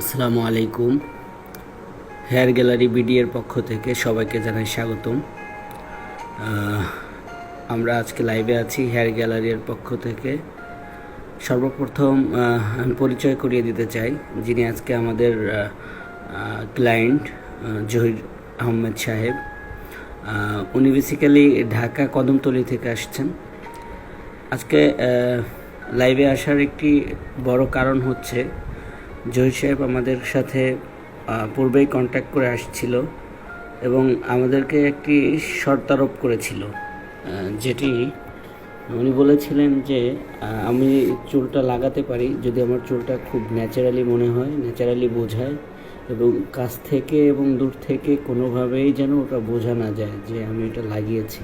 আসসালামু আলাইকুম। Hair gallery বিডিএর পক্ষ থেকে সবাইকে জানাই স্বাগতম। আমরা আজকে লাইভে আছি হেয়ার গ্যালারির পক্ষ থেকে। সর্বপ্রথম আমি পরিচয় করিয়ে দিতে চাই, যিনি আজকে আমাদের ক্লায়েন্ট জহির আহমেদ সাহেব। উনি বেসিক্যালি ঢাকা কদমতলি থেকে আসছেন। আজকে লাইভে আসার একটি বড় কারণ হচ্ছে জহির সাহেব আমাদের সাথে পূর্বেই কন্ট্যাক্ট করে আসছিল এবং আমাদেরকে একটি শর্ত আরোপ করেছিল যেটি উনি বলেছিলেন যে আমি চুলটা লাগাতে পারি যদি আমার চুলটা খুব ন্যাচারালি মনে হয়, ন্যাচারালি বোঝায় এবং কাছ থেকে এবং দূর থেকে কোনোভাবেই যেন ওটা বোঝা না যায় যে আমি এটা লাগিয়েছি।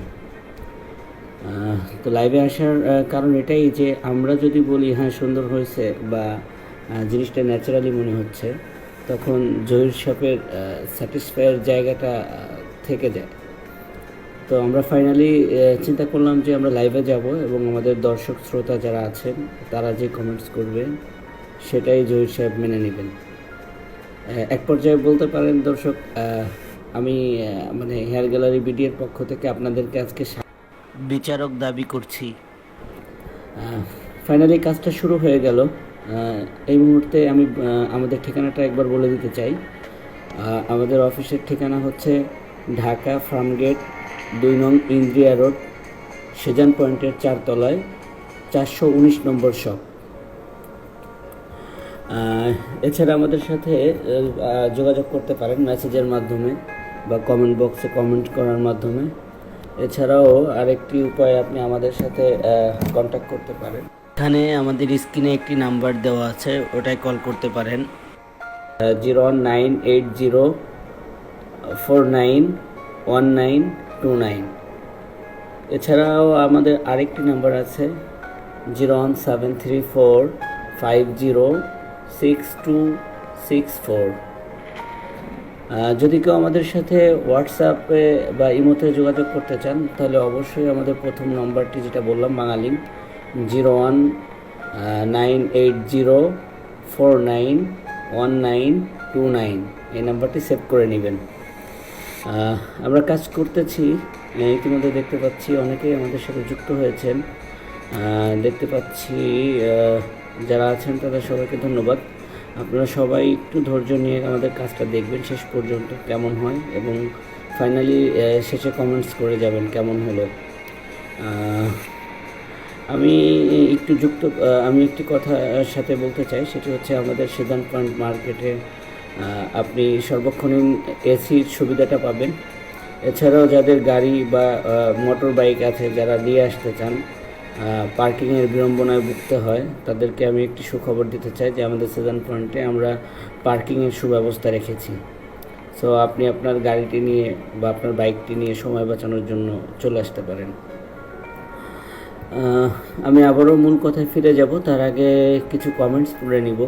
তো লাইভে আসার কারণ এটাই যে আমরা যদি বলি হ্যাঁ সুন্দর হয়েছে বা জিনিসটা ন্যাচারালি মনে হচ্ছে তখন জহির সাপের স্যাটিসফাইয়ের জায়গাটা থেকে যায়। তো আমরা ফাইনালি চিন্তা করলাম যে আমরা লাইভে যাব এবং আমাদের দর্শক শ্রোতা যারা আছেন তারা যে কমেন্টস করবেন সেটাই জহির সাহেব মেনে নেবেন। এক পর্যায়ে বলতে পারেন দর্শক আমি মানে হেয়ার গ্যালারি বিডিএর পক্ষ থেকে আপনাদেরকে আজকে বিচারক দাবি করছি। ফাইনালি কাজটা শুরু হয়ে গেল। এই মুহূর্তে আমি আমাদের ঠিকানাটা একবার বলে দিতে চাই। আমাদের অফিসের ঠিকানা হচ্ছে ঢাকা ফার্মগেট দুই নং ইন্দ্রিয়া রোড, সেজান পয়েন্টের চারতলায় চারশো উনিশ নম্বর শপ। এছাড়া আমাদের সাথে যোগাযোগ করতে পারেন মেসেজের মাধ্যমে বা কমেন্ট বক্সে কমেন্ট করার মাধ্যমে। এছাড়াও আরেকটি উপায় আপনি আমাদের সাথে কন্ট্যাক্ট করতে পারেন। এখানে আমাদের স্ক্রিনে একটি নাম্বার দেওয়া আছে ওটাই কল করতে পারেন। Zero nine eight zero four nine one nine two nine. এছাড়াও আমাদের আরেকটি নাম্বার আছে, zero one seven three four five zero six two six four. যদি কেউ আমাদের সাথে হোয়াটসঅ্যাপে বা ইমোতে যোগাযোগ করতে চান, তাহলে অবশ্যই আমাদের প্রথম নম্বরটি যেটা বললাম, Bengali. Zero one nine eight zero four nine one nine two nine এই নাম্বারটি সেভ করে নেবেন। আমরা কাজ করতেছি। ইতিমধ্যে দেখতে পাচ্ছি অনেকেই আমাদের সাথে যুক্ত হয়েছেন। দেখতে পাচ্ছি যারা আছেন তাদের সবাইকে ধন্যবাদ। আপনারা সবাই একটু ধৈর্য নিয়ে আমাদের কাজটা দেখবেন, শেষ পর্যন্ত কেমন হয় এবং ফাইনালি শেষে কমেন্টস করে যাবেন কেমন হলো। আমি একটু যুক্ত আমি একটি কথা সাথে বলতে চাই, সেটি হচ্ছে আমাদের সিদ্ধান পয়েন্ট মার্কেটে আপনি সর্বক্ষণিক এসির সুবিধাটা পাবেন। এছাড়াও যাদের গাড়ি বা মোটর বাইক আছে, যারা নিয়ে আসতে চান পার্কিংয়ের বিড়ম্বনায় ভুগতে হয়, তাদেরকে আমি একটি সুখবর দিতে চাই যে আমাদের সিজন পয়েন্টে আমরা পার্কিংয়ের সুব্যবস্থা রেখেছি। সো আপনি আপনার গাড়িটি নিয়ে বা আপনার বাইকটি নিয়ে সময় বাঁচানোর জন্য চলে আসতে পারেন। আমি আবারও মূল কথায় ফিরে যাব। তার আগে কিছু কমেন্টস পড়ে নিব।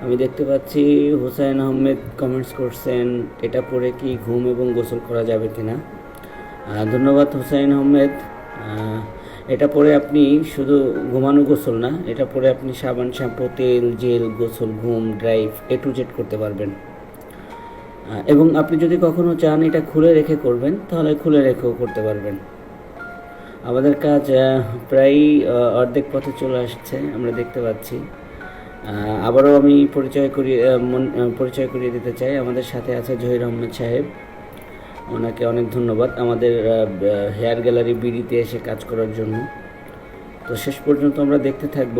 আমি দেখতে পাচ্ছি হুসাইন আহমেদ কমেন্টস করছেন এটা পরে কি ঘুম এবং গোসল করা যাবে কিনা? আহ, ধন্যবাদ হুসাইন আহমেদ। এটা পরে আপনি শুধু ঘুমানো গোসল না এটা পরে আপনি সাবান শ্যাম্পু তেল জেল গোসল ঘুম ড্রাইভ এ টু জেড করতে পারবেন। এবং আপনি যদি কখনো চান এটা খুলে রেখে করবেন তাহলে খুলে রেখেও করতে পারবেন। আমাদের কাজ প্রায় অর্ধেক পথে চলে আসছে, আমরা দেখতে পাচ্ছি। আবারও আমি পরিচয় করিয়ে পরিচয় করিয়ে দিতে চাই। আমাদের সাথে আছে জহির আহমেদ সাহেব। ওনাকে অনেক ধন্যবাদ। আমাদের হেয়ার গ্যালারি বিডিতে এসে কাজ করার জন্য। তো শেষ পর্যন্ত আমরা দেখতে থাকব।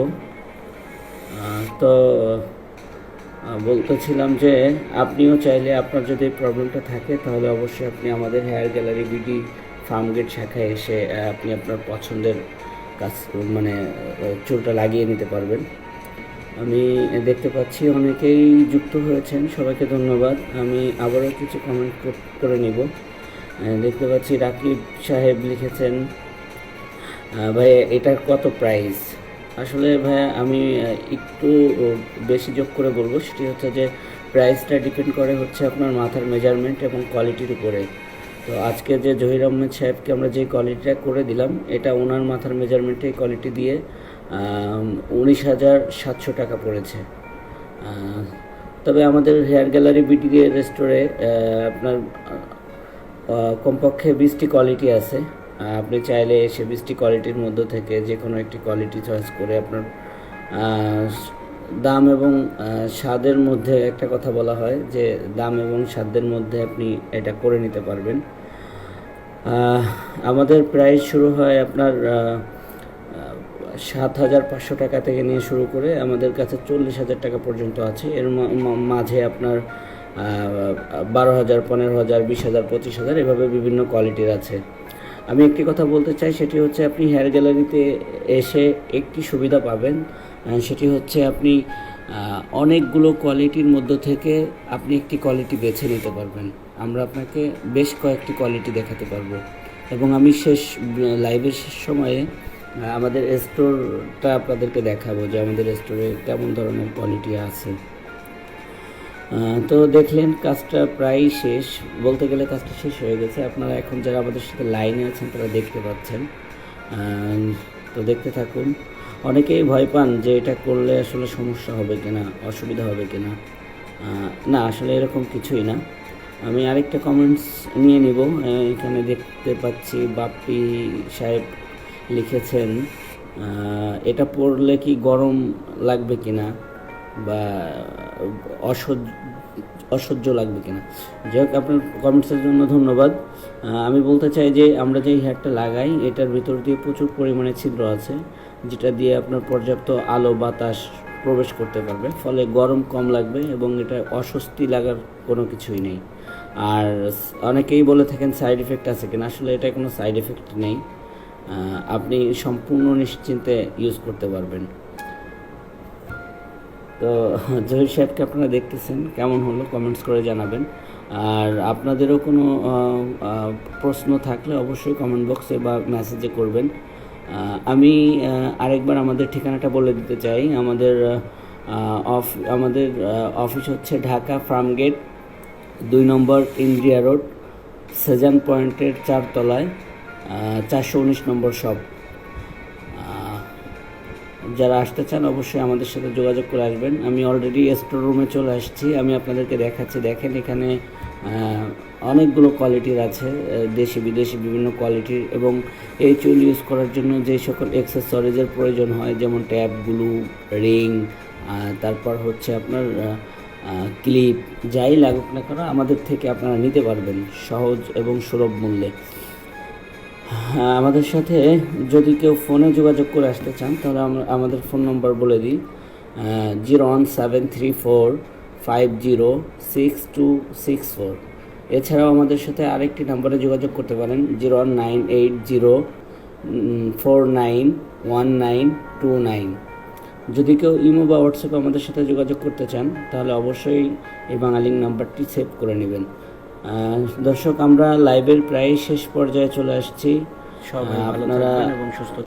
তো বলতেছিলাম যে, আপনিও চাইলে আপনার যদি প্রবলেমটা থাকে, তাহলে অবশ্যই আপনি আমাদের হেয়ার গ্যালারি বিডি ফার্মগেট শাখায় এসে আপনি আপনার পছন্দের কাজ মানে চুলটা লাগিয়ে নিতে পারবেন। আমি দেখতে পাচ্ছি অনেকেই যুক্ত হয়েছেন, সবাইকে ধন্যবাদ। আমি আবারও কিছু কমেন্ট করে নিব। দেখতে পাচ্ছি রাকিব সাহেব লিখেছেন ভাই, এটার কত প্রাইস আসলে ভাই, আমি একটু বেশি যোগ করে বলব। সেটি হচ্ছে যে প্রাইসটা ডিপেন্ড করে হচ্ছে আপনার মাথার মেজারমেন্ট এবং কোয়ালিটির উপরে। তো আজকে যে জহির আহমেদ সাহেবকে আমরা যে কোয়ালিটিটা করে দিলাম, এটা ওনার মাথার মেজারমেন্টে কোয়ালিটি দিয়ে উনিশ হাজার সাতশো টাকা পড়েছে। তবে আমাদের হেয়ার গ্যালারি বিটি রেস্টোরে আপনার কমপক্ষে বিশটি কোয়ালিটি আছে। আপনি চাইলে এসে বিশটি কোয়ালিটির মধ্যে থেকে যে কোনো একটি কোয়ালিটি চয়েস করে আপনার দাম এবং স্বাদের মধ্যে একটা কথা বলা হয় যে, দাম এবং স্বাদের মধ্যে আপনি এটা করে নিতে পারবেন। আমাদের প্রাইস শুরু হয় আপনার সাত হাজার পাঁচশো টাকা থেকে নিয়ে শুরু করে আমাদের কাছে চল্লিশ হাজার টাকা পর্যন্ত আছে। এর মাঝে আপনার বারো হাজার, পনেরো হাজার, বিশ হাজার, পঁচিশ হাজার এভাবে বিভিন্ন কোয়ালিটির আছে। আমি একটি কথা বলতে চাই, সেটি হচ্ছে আপনি হেয়ার গ্যালারিতে এসে একটি সুবিধা পাবেন। সেটি হচ্ছে আপনি অনেকগুলো কোয়ালিটির মধ্য থেকে আপনি একটি কোয়ালিটি বেছে নিতে পারবেন। আমরা আপনাকে বেশ কয়েকটি কোয়ালিটি দেখাতে পারব। এবং আমি শেষ লাইভের শেষ সময়ে আমাদের স্টোরটা আপনাদেরকে দেখাবো যে আমাদের স্টোরে কেমন ধরনের কোয়ালিটি আছে। তো দেখলেন কাজটা প্রায় শেষ। বলতে গেলে কাজটা শেষ হয়ে গেছে। আপনারা এখন যারা আমাদের সাথে লাইনে আছেন তারা দেখতে পাচ্ছেন। তো দেখতে থাকুন। অনেকেই ভয় পান যে এটা করলে আসলে সমস্যা হবে কিনা, অসুবিধা হবে কিনা। না, আসলে এরকম কিছুই না। আমি আরেকটা কমেন্টস নিয়ে নিব। এখানে দেখতে পাচ্ছি বাপ্পি সাহেব লিখেছেন এটা পড়লে কি গরম লাগবে কিনা বা অসহ্য অসহ্য লাগবে কিনা। যাই হোক, আপনার কমেন্টসের জন্য ধন্যবাদ। আমি বলতে চাই যে, আমরা যে হেয়ারটা লাগাই, এটার ভিতর দিয়ে প্রচুর পরিমাণে ছিদ্র আছে, যেটা দিয়ে আপনার পর্যাপ্ত আলো, বাতাস প্রবেশ করতে পারবে। ফলে গরম কম লাগবে এবং এটা অস্বস্তি লাগার কোনো কিছুই নেই। আর অনেকেই বলে থাকেন সাইড এফেক্ট আছে কিনা। আসলে এটা কোনো সাইড এফেক্ট নেই। আপনি সম্পূর্ণ নিশ্চিন্তে ইউজ করতে পারবেন। তো জহির সাহেবকে আপনারা দেখতেছেন, কেমন হলো কমেন্টস করে জানাবেন। আর আপনাদেরও কোনো প্রশ্ন থাকলে অবশ্যই কমেন্ট বক্সে বা মেসেজে করবেন। আমি আরেকবার আমাদের ঠিকানাটা বলে দিতে চাই। আমাদের অফ, আমাদের অফিস হচ্ছে ঢাকা ফার্মগেট দুই নম্বর ইন্দ্রিয়া রোড, সেজান পয়েন্টের চারতলায় চারশো উনিশ নম্বর শপ যারা আসতে চান, অবশ্যই আমাদের সাথে যোগাযোগ করে আসবেন। আমি অলরেডি স্টোর রুমে চলে আসছি। আমি আপনাদেরকে দেখাচ্ছি, দেখেন এখানে অনেকগুলো কোয়ালিটির আছে দেশি, বিদেশি বিভিন্ন কোয়ালিটির এবং এই চুল ইউজ করার জন্য যে সকল এক্সেসরিজের প্রয়োজন হয়, যেমন ট্যাপ গ্লু রিং তারপর হচ্ছে আপনার ক্লিপ যাই লাগুক না কেন, আমাদের থেকে আপনারা নিতে পারবেন সহজ এবং সুলভ মূল্যে। আমাদের সাথে যদি কেউ ফোনে যোগাযোগ করে আসতে চান, তাহলে আমরা আমাদের ফোন নম্বর বলে দিই। Zero one seven three four five zero six two six four. এছাড়াও আমাদের সাথে আরেকটি নম্বরে যোগাযোগ করতে পারেন, zero one nine eight zero four nine one nine two nine. যদি কেউ ইমো বা হোয়াটসঅ্যাপে আমাদের সাথে যোগাযোগ করতে চান, তাহলে অবশ্যই এই বাঙালিং নাম্বারটি সেভ করে নেবেন। দর্শক আমরা লাইভের প্রায় শেষ পর্যায়ে চলে আসছি। আপনারা এবং সুস্থ